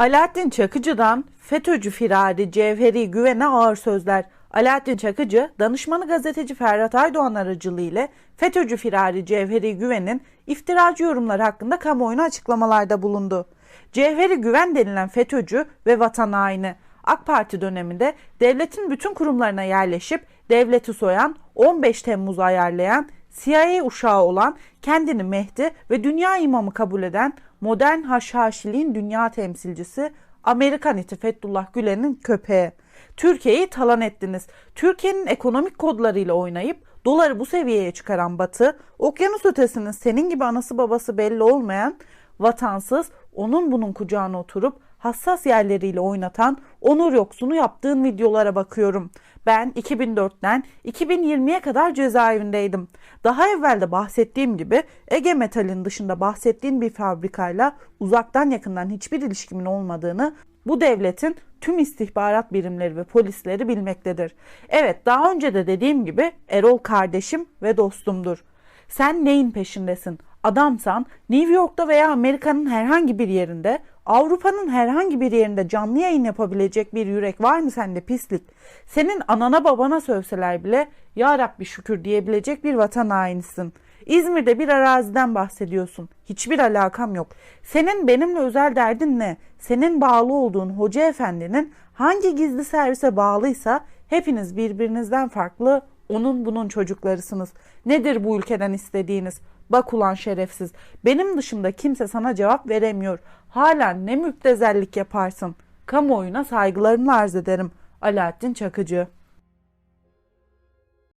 Alaaddin Çakıcı'dan FETÖ'cü firari Cevheri Güven'e ağır sözler. Alaaddin Çakıcı, danışmanı gazeteci Ferhat Aydoğan aracılığıyla FETÖ'cü firari Cevheri Güven'in iftiracı yorumları hakkında kamuoyuna açıklamalarda bulundu. Cevheri Güven denilen FETÖ'cü ve vatan haini. AK Parti döneminde devletin bütün kurumlarına yerleşip devleti soyan, 15 Temmuz'u ayarlayan, CIA uşağı olan, kendini Mehdi ve dünya imamı kabul eden modern haşhaşiliğin dünya temsilcisi Amerikan iti Fethullah Gülen'in köpeği. Türkiye'yi talan ettiniz. Türkiye'nin ekonomik kodlarıyla oynayıp doları bu seviyeye çıkaran Batı, okyanus ötesinin senin gibi anası babası belli olmayan, vatansız, onun bunun kucağına oturup hassas yerleriyle oynatan onur yoksunu yaptığın videolara bakıyorum. Ben 2004'ten 2020'ye kadar cezaevindeydim. Daha evvel de bahsettiğim gibi Ege Metal'in dışında bahsettiğim bir fabrikayla uzaktan yakından hiçbir ilişkimin olmadığını bu devletin tüm istihbarat birimleri ve polisleri bilmektedir. Evet daha önce de dediğim gibi Erol kardeşim ve dostumdur. Sen neyin peşindesin? Adamsan New York'ta veya Amerika'nın herhangi bir yerinde, Avrupa'nın herhangi bir yerinde canlı yayın yapabilecek bir yürek var mı sende pislik? Senin anana babana sövseler bile ya Rabbi şükür diyebilecek bir vatan hainisin. İzmir'de bir araziden bahsediyorsun. Hiçbir alakam yok. Senin benimle özel derdin ne? Senin bağlı olduğun hoca efendinin hangi gizli servise bağlıysa hepiniz birbirinizden farklı onun bunun çocuklarısınız. Nedir bu ülkeden istediğiniz? Bak ulan şerefsiz. Benim dışımda kimse sana cevap veremiyor. Hala ne müptezellik yaparsın. Kamuoyuna saygılarımı arz ederim. Alaaddin Çakıcı